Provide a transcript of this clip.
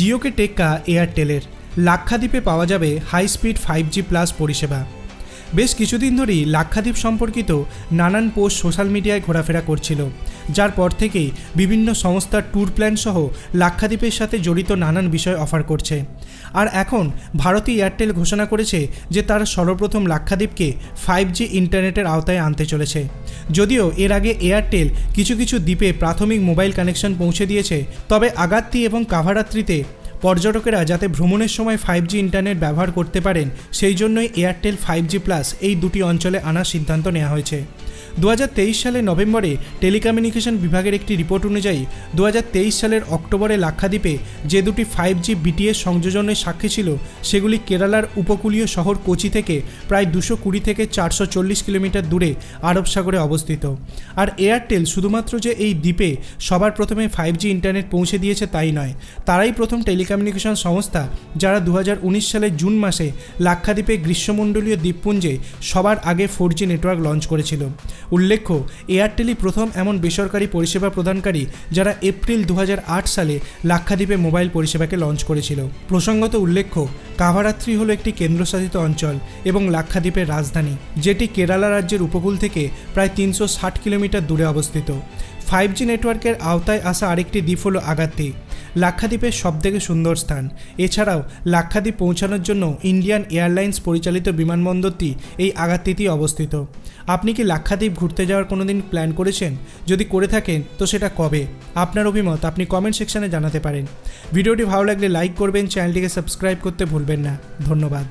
জিওকে টেক্কা এয়ারটেলের লাক্ষাদ্বীপে পাওয়া যাবে high speed five G plus পরিষেবা। বেশ কিছুদিন ধরেই লাক্ষাদ্বীপ সম্পর্কিত নানান পোস্ট সোশ্যাল মিডিয়ায় ঘোরাফেরা করছিল। যার পর থেকেই বিভিন্ন সংস্থার ট্যুর প্ল্যান সহ লাক্ষাদ্বীপের সাথে জড়িত নানান বিষয় অফার করছে। আর এখন ভারতী এয়ারটেল ঘোষণা করেছে যে তারা সর্বপ্রথম লাক্ষাদ্বীপকে ফাইভ জি ইন্টারনেটের আওতায় আনতে চলেছে। যদিও এর আগে এয়ারটেল কিছু কিছু দ্বীপে প্রাথমিক মোবাইল কানেকশন পৌঁছে দিয়েছে, তবে আগাত্তি এবং কাভারাত্রিতে পর্যটকেরা যাতে ভ্রমণের সময় ফাইভ জি ইন্টারনেট ব্যবহার করতে পারেন, সেই জন্যই এয়ারটেল ফাইভ জি প্লাস এই দুটি অঞ্চলে আনার সিদ্ধান্ত নেওয়া হয়েছে। দু সালের নভেম্বরে টেলিকমিউনিকেশন বিভাগের একটি রিপোর্ট অনুযায়ী দু হাজার তেইশ সালের অক্টোবরে লাক্ষাদ্বীপে যে দুটি ফাইভ জি বিটিএস সংযোজনের সাক্ষী ছিল, সেগুলি কেরালার উপকূলীয় শহর কোচি থেকে প্রায় দুশো কুড়ি থেকে চারশো চল্লিশ কিলোমিটার দূরে আরব সাগরে অবস্থিত। আর এয়ারটেল শুধুমাত্র যে এই দ্বীপে সবার প্রথমে ফাইভ জি ইন্টারনেট পৌঁছে দিয়েছে তাই নয়, তারাই প্রথম টেলিকমিউনিকেশন সংস্থা যারা দু হাজার উনিশ সালের জুন মাসে লাক্ষাদ্বীপে গ্রীষ্মমণ্ডলীয় দ্বীপপুঞ্জে সবার আগে ফোর জি নেটওয়ার্ক লঞ্চ করেছিল। উল্লেখ্য, এয়ারটেলই প্রথম এমন বেসরকারি পরিষেবা প্রদানকারী যারা এপ্রিল দু হাজার আট সালে লাক্ষাদ্বীপে মোবাইল পরিষেবাকে লঞ্চ করেছিল। প্রসঙ্গত উল্লেখ্য, কাভারাত্রি হলো একটি কেন্দ্রশাসিত অঞ্চল এবং লাক্ষাদ্বীপের রাজধানী, যেটি কেরালা রাজ্যের উপকূল থেকে প্রায় তিনশো ষাট কিলোমিটার দূরে অবস্থিত। ফাইভ জি নেটওয়ার্কের আওতায় আসা আরেকটি দ্বীপ হল আগাত্তি। লাক্ষাদ্বীপের সবথেকে সুন্দর স্থান। এছাড়াও লাক্ষাদ্বীপ পৌঁছানোর জন্য ইন্ডিয়ান এয়ারলাইন্স পরিচালিত বিমানবন্দরটি এই আগাত্তিতেই অবস্থিত। আপনি কি লাক্ষাদ্বীপ ঘুরতে যাওয়ার কোনো দিন প্ল্যান করেছেন? যদি করে থাকেন, তো সেটা কবে? আপনার অভিমত আপনি কমেন্ট সেকশানে জানাতে পারেন। ভিডিওটি ভালো লাগলে লাইক করবেন, চ্যানেলটিকে সাবস্ক্রাইব করতে ভুলবেন না। ধন্যবাদ।